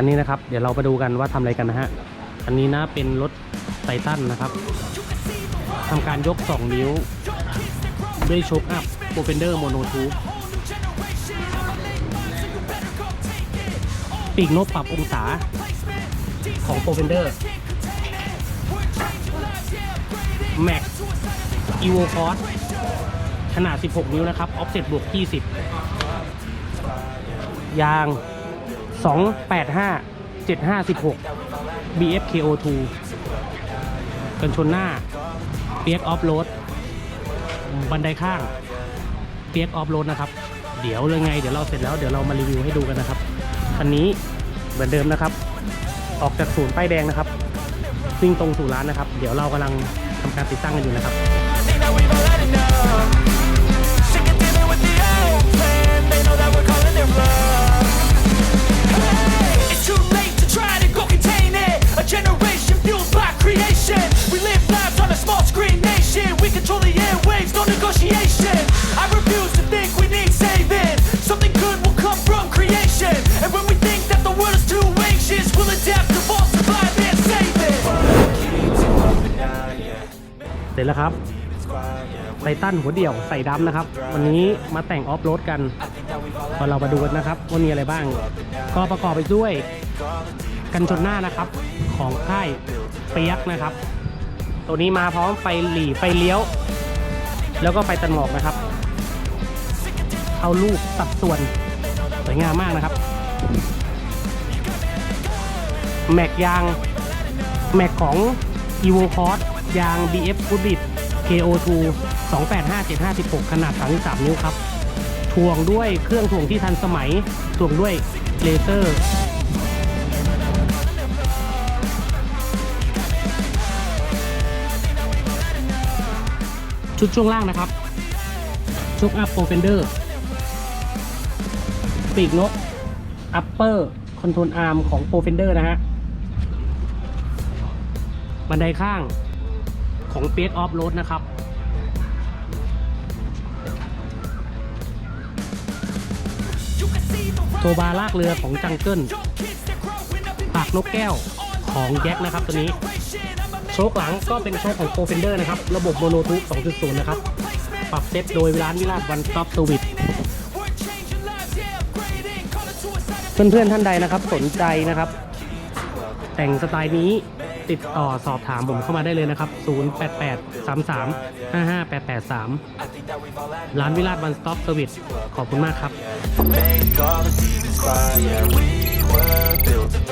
คันนี้นะครับ เดี๋ยวเราไปดูกันว่าทำอะไรกันนะฮะ อันนี้นะเป็นรถไททันนะครับทำการยก 2 นิ้ว ด้วยโชคอัพโปรเฟนเดอร์โมโนทูบปีกนกปรับองศาของโปรเฟนเดอร์แม็กอีโวคอร์สขนาด 16 นิ้วนะครับ ออฟเซ็ตบวก 20 ยาง 285 7516 BFKO2 กันชนหน้าเปียกออฟโรดบันไดข้างเปียกออฟโรดนะครับ เดี๋ยวเลยไง เดี๋ยวเราเสร็จแล้วเดี๋ยวเรามารีวิวให้ดูกันนะครับคันนี้เหมือนเดิมนะครับ ออกจากศูนย์ป้ายแดงนะครับวิ่งตรงสู่ร้านนะครับ เดี๋ยวเรากำลังทำการติดตั้งกันอยู่นะครับ ร็จแล้วครับไททันหัวเดี่ยวใส่ดำนะครับ วันนี้มาแต่งออฟโรดกันพอเรามาดูกันนะครับว่ามีอะไรบ้าง ก็ประกอบไปด้วย กันชนหน้านะครับ ของค่ายเปียกนะครับ ตัวนี้มาพร้อมไฟหลีไฟเลี้ยว แล้วก็ไฟตันหมอกนะครับ เอาลูกตัดส่วนสวยงามมากนะครับ แม็กยาง แม็กของ evo c o r s ยาง bf goodbit ko2 285756 ขนาด 33 นิ้วครับ ถ่วงด้วยเครื่องถ่วงที่ทันสมัย ถ่วงด้วยเลเซอร์ ชุดช่วงล่างนะครับชุกอัพโปรเฟนเดอร์ ปีกนก อัปเปอร์คอนโทรลอาร์มของโปรเฟนเดอร์นะฮะ บันไดข้าง ของเปียกออฟโรดนะครับ โซบาร์ลากเรือของจังเกิลปากนกแก้วของแจ็คนะครับตัวนี้ โชคหลังก็เป็นโชคของโปรเฟนเดอร์นะครับ ระบบโมโนทูป2.0 นะครับ ปรับเซตโดยร้านวิลาศวันสต็อปสวิตเพื่อนๆท่านใดนะครับสนใจนะครับ แต่งสไตล์นี้ ติดต่อสอบถามผมเข้ามาได้เลยนะครับ 088 33 55883 ร้านวิลาศวันสต็อปเซอร์วิสขอบคุณมากครับ